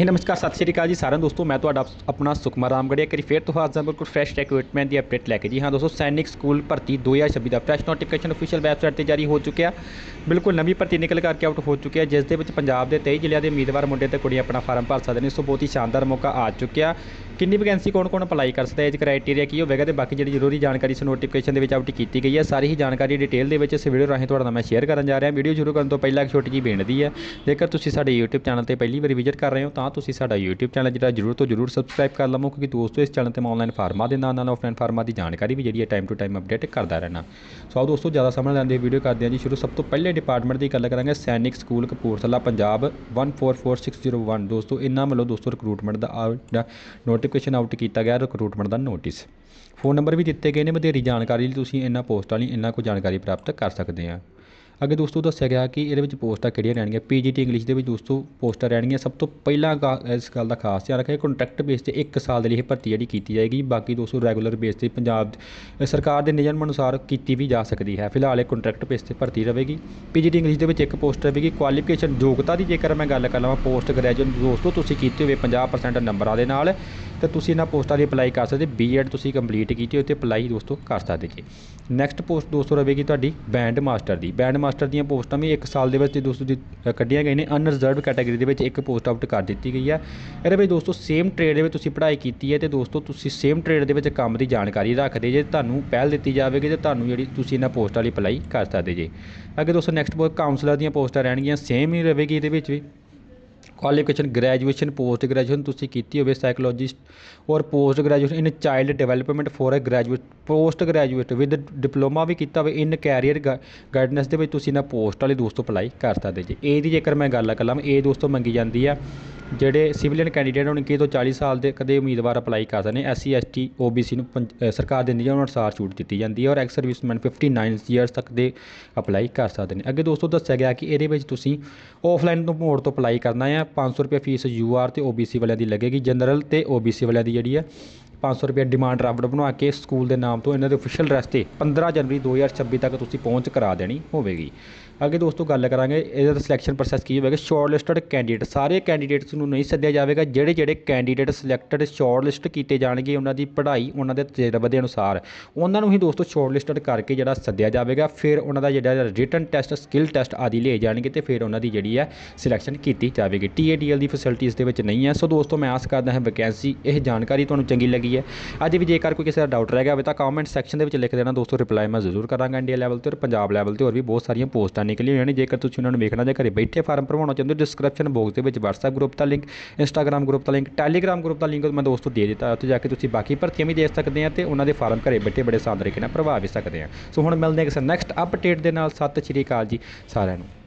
ਹੀ ਨਮਸਕਾਰ, ਸਤਿ ਸ਼੍ਰੀ ਅਕਾਲ ਜੀ ਸਾਰਿਆਂ ਨੂੰ ਦੋਸਤੋ, ਮੈਂ ਤੁਹਾਡਾ ਆਪਣਾ ਸੁਖਮਾ ਰਾਮਗੜੀਆ ਕਰੀ ਫੇਰ ਤੋਂ ਹਾਜ਼ਰ ਹਾਂ ਬਿਲਕੁਲ ਫਰੈਸ਼ ਰਿਕਰੂਟਮੈਂਟ ਦੀ ਅਪਡੇਟ ਲੈ ਕੇ ਜੀ। ਹਾਂ ਦੋਸਤੋ, ਸੈਨਿਕ ਸਕੂਲ ਭਰਤੀ 2026 ਦਾ ਫਰੈਸ਼ ਨੋਟੀਫਿਕੇਸ਼ਨ ਅਫੀਸ਼ੀਅਲ ਵੈਬਸਾਈਟ ਤੇ ਜਾਰੀ ਹੋ ਚੁੱਕਿਆ। ਬਿਲਕੁਲ ਨਵੀਂ ਭਰਤੀ ਨਿਕਲ ਕਰਕੇ ਆਊਟ ਹੋ ਚੁੱਕੀ ਹੈ, ਜਿਸ ਦੇ ਵਿੱਚ ਪੰਜਾਬ ਦੇ 23 ਜ਼ਿਲ੍ਹਿਆਂ ਦੇ ਉਮੀਦਵਾਰ ਮੁੰਡੇ ਤੇ ਕੁੜੀਆਂ ਆਪਣਾ ਫਾਰਮ ਭਰ ਸਕਦੇ ਨੇ। ਸੋ ਬਹੁਤ ਹੀ ਸ਼ਾਨਦਾਰ ਮੌਕਾ ਆ ਚੁੱਕਿਆ। ਕਿੰਨੀ ਵੈਕੈਂਸੀ ਕੌਣ ਕੌਣ ਅਪਲਾਈ ਕਰ ਸਕਦਾ ਹੈ? ਇਹ ਕ੍ਰਾਈਟੇਰੀਆ ਕੀ ਹੋਵੇਗਾ? ਤੇ ਬਾਕੀ ਜਿਹੜੀ ਜ਼ਰੂਰੀ ਜਾਣਕਾਰੀ ਇਸ ਨੋਟੀਫਿਕੇਸ਼ਨ ਦੇ ਵਿੱਚ ਆਊਟ ਕੀਤੀ ਗਈ ਹੈ। ਸਾਰੀ ਹੀ ਜਾਣਕਾਰੀ ਡਿਟੇਲ ਦੇ ਵਿੱਚ ਇਸ ਵੀਡੀਓ ਰਾਹੀਂ ਤੁਹਾਡੇ ਨਾਲ ਮੈਂ ਸ਼ੇਅਰ ਕਰਨ ਜਾ ਰਿਹਾ। ਵੀਡੀਓ ਸ਼ੁਰੂ ਕਰਨ ਤੋਂ ਪਹਿਲਾਂ ਇੱਕ ਛੋਟੀ ਜਿਹੀ ਬੇਨਤੀ ਹੈ, ਜੇਕਰ ਤੁਸੀਂ ਸਾਡੇ YouTube ਚੈਨਲ ਤੇ ਪਹਿਲੀ ਵਾਰੀ ਵਿਜ਼ਿਟ ਕਰ ਰਹੇ ਹੋ, ਤਾਂ ਤੁਸੀਂ ਸਾਡਾ YouTube ਚੈਨਲ ਜਿਹੜਾ ਜ਼ਰੂਰ ਤੋਂ ਜ਼ਰੂਰ ਸਬਸਕ੍ਰਾਈਬ ਕਰ ਲਵੋ, ਕਿਉਂਕਿ ਦੋਸਤੋ, ਇਸ ਚੈਨਲ ਤੇ ਮੈਂ ਆਨਲਾਈਨ ਫਾਰਮਾਂ ਦੇ ਨਾਲ ਨਾਲ ਆਫਲਾਈਨ ਫਾਰਮਾਂ ਦੀ ਜਾਣਕਾਰੀ ਵੀ ਜਿਹੜੀ ਹੈ ਟਾਈਮ ਟੂ ਟਾਈਮ ਅਪਡੇਟ ਕਰਦਾ ਰਹਿਣਾ। ਸੋ ਆਓ ਦੋਸਤੋ, ਜ਼ਿਆਦਾ ਸਮਝ ਲੈਂਦੇ ਵੀਡੀਓ ਕਰਦੇ ਹਾਂ ਜੀ। ਸ਼ੁਰੂ ਸਭ ਤੋਂ ਪਹਿਲੇ ਡਿਪਾਰਟਮੈਂਟ ਦੀ ਗੱਲ ਕਰਾਂਗੇ, ਸੈਨਿਕ ਸਕੂਲ, ਕਪੂਰਥਲਾ, ਪੰਜਾਬ 144601 ਦੋਸਤੋ, ਇਹਨਾਂ ਵੱਲੋਂ ਦੋਸਤੋ ਰਿਕਰੂਟਮੈਂਟ ਦਾ ਆ- ਜਿਹੜਾ ਨੋਟੀਫਿਕੇਸ਼ਨ ਆਊਟ ਕੀਤਾ ਗਿਆ ਰਿਕਰੂਟਮੈਂਟ ਦਾ ਨੋਟਿਸ ਫੋਨ ਨੰਬਰ ਵੀ ਦਿੱਤੇ ਗਏ ਨੇ, ਵਧੇਰੀ ਜਾਣਕਾਰੀ ਲਈ ਤੁਸੀਂ ਇਹਨਾਂ ਪੋਸਟਾਂ ਲਈ ਇਹਨਾਂ ਕੋਲ ਜਾਣਕਾਰੀ ਪ੍ਰਾਪਤ ਕਰ ਸਕਦੇ ਆ। ਅੱਗੇ ਦੋਸਤੋ ਦੱਸਿਆ ਗਿਆ ਕਿ ਇਹਦੇ ਵਿੱਚ ਪੋਸਟਾਂ ਕਿਹੜੀਆਂ ਰਹਿਣਗੀਆਂ? ਪੀਜੀਟੀ ਇੰਗਲਿਸ਼ ਦੇ ਵਿੱਚ ਦੋਸਤੋ ਪੋਸਟਾਂ ਰਹਿਣਗੀਆਂ। ਸਭ ਤੋਂ ਪਹਿਲਾਂ ਗਾ- ਇਸ ਗੱਲ ਦਾ ਖਾਸ ਧਿਆਨ ਰੱਖਿਆ ਕੰਟਰੈਕਟ ਬੇਸ ਤੇ 1 ਸਾਲ ਦੇ ਲਈ ਇਹ ਭਰਤੀ ਜਿਹੜੀ ਕੀਤੀ ਜਾਏਗੀ। ਬਾਕੀ ਦੋਸਤੋ ਰੈਗੂਲਰ ਬੇਸ ਤੇ ਪੰਜਾਬ ਸਰਕਾਰ ਦੇ ਨਿਯਮ ਅਨੁਸਾਰ ਕੀਤੀ ਵੀ ਜਾ ਸਕਦੀ ਹੈ। ਫਿਲਹਾਲ ਇਹ ਕੰਟਰੈਕਟ ਬੇਸ ਤੇ ਭਰਤੀ ਰਹੇਗੀ। ਪੀਜੀਟੀ ਇੰਗਲਿਸ਼ ਦੇ ਵਿੱਚ ਇੱਕ ਪੋਸਟ ਰਹੇਗੀ। ਕੁਆਲੀਫਿਕੇਸ਼ਨ ਯੋਗਤਾ ਦੀ ਜੇਕਰ ਮੈਂ ਗੱਲ ਕਰ ਲਵਾਂ ਪੋਸਟ ਗ੍ਰੈਜੂਏਟ ਦੋਸਤੋ ਤੁਸੀਂ ਕੀਤੇ ਹੋਏ 50% ਨੰਬਰਾਂ ਦੇ ਨਾਲ, ਤਾਂ ਤੁਸੀਂ ਇਹਨਾਂ ਪੋਸਟਾਂ ਦੀ ਅਪਲਾਈ ਕਰ ਸਕਦੇ। ਬੀਐਡ ਤੁਸੀਂ ਕੰਪਲੀਟ ਕੀਤੀ ਹੋਏ ਤੇ ਅਪਲਾਈ ਦੋਸਤੋ ਕਰ ਸਕਦੇ ਜੀ। ਨੈਕਸਟ ਪੋਸਟ ਦੋਸਤੋ ਰਹੇਗੀ ਤੁਹਾਡੀ ਬੈਂਡ ਮਾਸਟਰ ਦੀ। ਬੈਂਡ ਮਾਸਟਰ ਦੀਆਂ ਪੋਸਟਾਂ ਵੀ ਇੱਕ ਸਾਲ ਦੇ ਵਿੱਚ ਦੋਸਤੋ ਦੀ ਕੱਢੀਆਂ ਗਈਆਂ ਨੇ। ਅਨਰਿਜ਼ਰਵ ਕੈਟਾਗਰੀ ਦੇ ਵਿੱਚ ਇੱਕ ਪੋਸਟ ਆਊਟ ਕਰ ਦਿੱਤੀ ਗਈ ਹੈ। ਇਹਦੇ ਵਿੱਚ ਦੋਸਤੋ ਸੇਮ ਟ੍ਰੇਡ ਦੇ ਵਿੱਚ ਤੁਸੀਂ ਪੜ੍ਹਾਈ ਕੀਤੀ ਹੈ ਤੇ ਦੋਸਤੋ ਤੁਸੀਂ ਸੇਮ ਟ੍ਰੇਡ ਦੇ ਵਿੱਚ ਕੰਮ ਦੀ ਜਾਣਕਾਰੀ ਰੱਖਦੇ ਜੇ, ਤੁਹਾਨੂੰ ਪਹਿਲ ਦਿੱਤੀ ਜਾਵੇਗੀ ਤੇ ਤੁਹਾਨੂੰ ਜਿਹੜੀ ਤੁਸੀਂ ਇਹਨਾਂ ਪੋਸਟਾਂ ਲਈ ਅਪਲਾਈ ਕਰ ਸਕਦੇ ਜੇ। ਅੱਗੇ ਦੋਸਤੋ ਨੈਕਸਟ ਪੋਸਟ ਕਾਉਂਸਲਰ ਦੀਆਂ ਪੋਸਟਾਂ ਰਹਿਣਗੀਆਂ ਸੇਮ ਹੀ ਰਹੇਗੀ ਇਹਦੇ ਵਿੱਚ ਵੀ। ਕੁਆਲੀਫਿਕੇਸ਼ਨ ਗ੍ਰੈਜੂਏਸ਼ਨ ਪੋਸਟ ਗ੍ਰੈਜੂਏਸ਼ਨ ਤੁਸੀਂ ਕੀਤੀ ਹੋਵੇ ਸਾਈਕੋਲੋਜਿਸਟ ਔਰ post graduation in child development for uh graduate post graduate with diploma ਵੀ ਕੀਤਾ ਹੋਵੇ ਇਨ ਕੈਰੀਅਰ ਗਾਈਡਨੈਂਸ ਦੇ ਵਿੱਚ ਤੁਸੀਂ ਇਹਨਾਂ ਪੋਸਟ ਵਾਲੇ ਦੋਸਤੋ ਅਪਲਾਈ ਕਰ ਸਕਦੇ ਜੀ। ਇਹਦੀ ਜੇਕਰ ਮੈਂ ਗੱਲ ਕਰਾਂ, ਇਹ ਦੋਸਤੋ ਮੰਗੀ ਜਾਂਦੀ ਆ ਜਿਹੜੇ ਸਿਵਲੀਅਨ ਕੈਂਡੀਡੇਟ ਹੋਣ ਕਿ ਤੋਂ 40 ਸਾਲ ਦੇ ਕਦੇ ਉਮੀਦਵਾਰ ਅਪਲਾਈ ਕਰ ਸਕਦੇ ਨੇ। S C S T O B C ਨੂੰ ਪੰਜ- ਅ, ਸਰਕਾਰ ਦੇ ਨਿਯਮ ਅਨੁਸਾਰ ਛੂਟ ਦਿੱਤੀ ਜਾਂਦੀ ਹੈ ਔਰ ex servicemen fifty nine years ਤੱਕ ਦੇ ਅਪਲਾਈ ਕਰ ਸਕਦੇ ਨੇ। ਅੱਗੇ ਦੋਸਤੋ ਦੱਸਿਆ ਗਿਆ ਕਿ ਇਹਦੇ ਵਿੱਚ ਤੁਸੀਂ ਆਫਲਾਈਨ ਤੋਂ ਮੋਡ ਤੋਂ ਅਪਲਾਈ ਕਰਨਾ ਹੈ। 500 ਰੁਪਏ ਫੀਸ ਯੂ ਯੂਆਰ ਤੇ ਸੀ ਵਾਲਿਆਂ ਦੀ ਲੱਗੇਗੀ। ਜਨਰਲ ਤੇ ਸੀ ਵਾਲਿਆਂ ਦੀ ਜਿਹੜੀ ਹੈ 500 ਰੁਪਏ ਡਿਮਾਂਡ ਡਰਾਫਟ ਬਣਾ ਕੇ ਸਕੂਲ ਦੇ ਨਾਮ ਤੋਂ ਇਹਨਾਂ ਦੇ ਅਫੀਸ਼ੀਅਲ ਐਡਰੈਸ ਤੇ 15 ਜਨਵਰੀ 2026 ਤੱਕ ਤੁਸੀਂ ਪਹੁੰਚ ਕਰਾ ਦੇਣੀ ਹੋਵੇਗੀ। ਅੱਗੇ ਦੋਸਤੋ ਗੱਲ ਕਰਾਂਗੇ, ਇਹਦਾ ਸਿਲੈਕਸ਼ਨ ਪ੍ਰੋਸੈਸ ਕੀ ਹੋਵੇਗਾ? ਸ਼ਾਰਟਲਿਸਟਡ ਕੈਂਡੀਡੇਟ ਸਾਰੇ ਕੈਂਡੀਡੇਟਸ ਨੂੰ ਨਹੀਂ ਸੱਦਿਆ ਜਾਵੇਗਾ, ਜਿਹੜੇ ਜਿਹੜੇ ਕੈਂਡੀਡੇਟ ਸਿਲੈਕਟਡ ਸ਼ਾਰਟਲਿਸਟ ਕੀਤੇ ਜਾਣਗੇ ਉਹਨਾਂ ਦੀ ਪੜ੍ਹਾਈ ਉਹਨਾਂ ਦੇ ਤਜਰਬੇ ਦੇ ਅਨੁਸਾਰ। ਉਹਨਾਂ ਨੂੰ ਹੀ ਦੋਸਤੋ ਸ਼ਾਰਟਲਿਸਟਡ ਕਰਕੇ ਜਿਹੜਾ ਸੱਦਿਆ ਜਾਵੇਗਾ, ਫਿਰ ਉਹਨਾਂ ਦਾ ਜਿਹੜਾ ਰਿਟਨ ਟੈਸਟ ਸਕਿੱਲ ਟੈਸਟ ਆਦਿ ਲਏ ਜਾਣਗੇ ਤੇ ਫਿਰ ਉਹਨਾਂ ਦੀ ਜਿਹੜੀ ਹੈ ਸਿਲੈਕਸ਼ਨ ਕੀਤੀ ਜਾਵੇਗੀ। ਟੀਏਡੀਐਲ ਦੀ ਫੈਸਿਲਿਟੀਜ਼ ਦੇ ਵਿੱਚ ਨਹੀਂ ਹੈ। ਸੋ ਦੋਸਤੋ ਮੈਂ ਆਸ ਕਰਦਾ ਹਾਂ ਵੈਕੈਂਸੀ ਇਹ ਜਾਣਕਾਰੀ ਤੁਹਾਨੂੰ ਚੰਗੀ ਲੱਗੀ ਹੈ। ਅੱਜ ਵੀ ਜੇਕਰ ਕੋਈ ਕਿਸੇ ਦਾ ਡਾਊਟ ਰਹਿ ਗਿਆ ਹੋਵੇ ਤਾਂ ਕਮੈਂਟ ਸੈਕਸ਼ਨ ਦੇ ਵਿੱਚ ਲਿਖ ਦੇਣਾ ਦੋਸਤੋ ਰਿਪਲਾਈ ਮੈਂ ਜ਼ਰੂਰ ਕਰਾਂਗਾ ਇੰਡੀਆ ਲੈਵਲ ਤੇ ਔਰ ਪੰਜਾਬ ਲੈਵਲ ਤੇ ਹੋਰ ਵੀ ਬਹੁਤ ਸਾਰੀਆਂ ਪੋਸਟਾਂ ਨਿਕਲੀਆਂ ਹੋਈਆਂ ਨੇ। ਜੇਕਰ ਤੁਸੀਂ ਉਹਨਾਂ ਨੂੰ ਵੇਖਣਾ ਜਾਂ ਘਰੇ ਬੈਠੇ ਫਾਰਮ ਭਰਵਾਉਣਾ ਚਾਹੁੰਦੇ ਹੋ ਡਿਸਕ੍ਰਿਪਸ਼ਨ ਬਾਕਸ ਦੇ ਵਿੱਚ WhatsApp ਗਰੁੱਪ ਦਾ ਲਿੰਕ Instagram ਗਰੁੱਪ ਦਾ ਲਿੰਕ Telegram ਗਰੁੱਪ ਦਾ ਲਿੰਕ ਮੈਂ ਦੋਸਤੋ ਦੇ ਦਿੱਤਾ। ਉੱਥੇ ਜਾ ਕੇ ਤੁਸੀਂ ਬਾਕੀ ਭਰਤੀਆਂ ਵੀ ਦੇ ਸਕਦੇ ਆ ਤੇ ਉਹਨਾਂ ਦੇ ਫਾਰਮ ਘਰੇ ਬੈਠੇ ਬੜੇ ਆਸਾਨ ਤਰੀਕੇ ਨਾਲ ਭਰਵਾ ਵੀ ਸਕਦੇ ਆ ਸੋ ਹੁਣ ਮਿਲਦੇ ਹਾਂ ਕਿਸੇ ਨੈਕਸਟ ਅਪਡੇਟ ਦੇ ਨਾਲ। ਸਤਿ ਸ਼੍ਰੀ ਅਕਾਲ ਜੀ ਸਾਰਿਆਂ ਨੂੰ।